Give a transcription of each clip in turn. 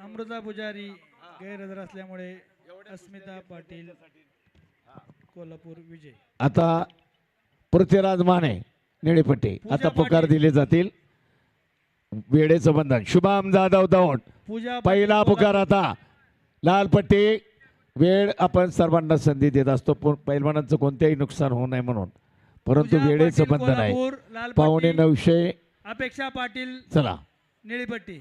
अमृता पुजारी गैरहजर असल्यामुळे अस्मिता पाटील कोल्हापूर विजय. आता पृथ्वीराज माने निळेपट्टी आता पुकार. दिले जातील. वेळेचं बंधन. शुभम जाधव दौंड. पूजा पहिला पुकार आता. लाल पट्टी. वेळ आपण सर्वांना संधी देत असतो. पण पैलवानांचं कोणत्याही नुकसान होऊ नये म्हणून. परंतु वेळेचं बंधन आहे. पावणे नऊशे. अपेक्षा पाटील. चला. निळीपट्टी.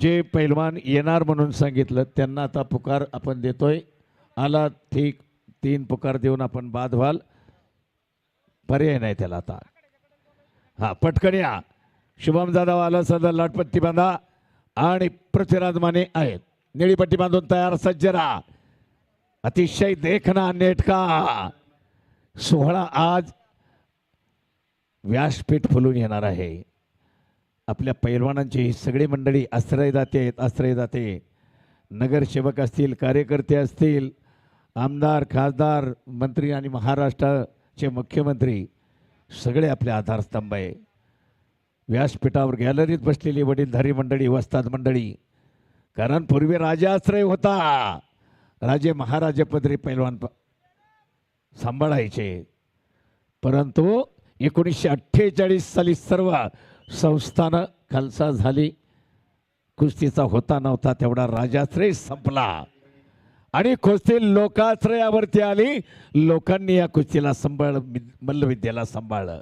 जे पैलवान येणार म्हणून सांगितलं त्यांना आता पुकार आपण देतोय. आला ठीक तीन पुकार देऊन आपण बाद व्हाल. पर्याय नाही त्याला आता. हा पटकन या. शुभम जाधव आला सदर लाटपट्टी बांधा आणि पृथ्वीराज माने आहेत. निळीपट्टी बांधून तयार सज्ज राहा. अतिशय देखना नेटका. सोहळा आज व्यासपीठ फुलून येणार आहे. आपल्या पैलवानांची सगळे सगळी मंडळी आश्रयदाते आहेत आश्रयदाते नगरसेवक असतील कार्यकर्ते असतील आमदार खासदार मंत्री आणि महाराष्ट्राचे मुख्यमंत्री सगळे आपले आधारस्तंभ आहे. व्यासपीठावर गॅलरीत बसलेली वडीलधारी मंडळी वस्ताद मंडळी कारण पूर्वी राजा आश्रय होता. राजे महाराजपदरी पैलवान प- सांभाळायचे. परंतु एकोणीसशे अठ्ठेचाळीस साली सर्व संस्थानं खालसा झाली. कुस्तीचा होता नव्हता तेवढा राजाश्रय संपला. आणि कुस्ती लोकाश्रयावरती आली. लोकांनी या कुस्तीला सांभाळ मल्लविद्येला सांभाळलं.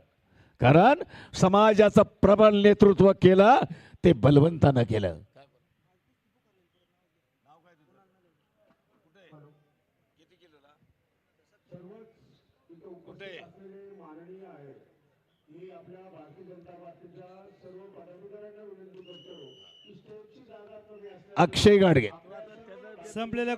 कारण समाजाचं प्रबळ नेतृत्व केलं ते बलवंतानं केलं. अक्षय गाडगे. संपलेल्या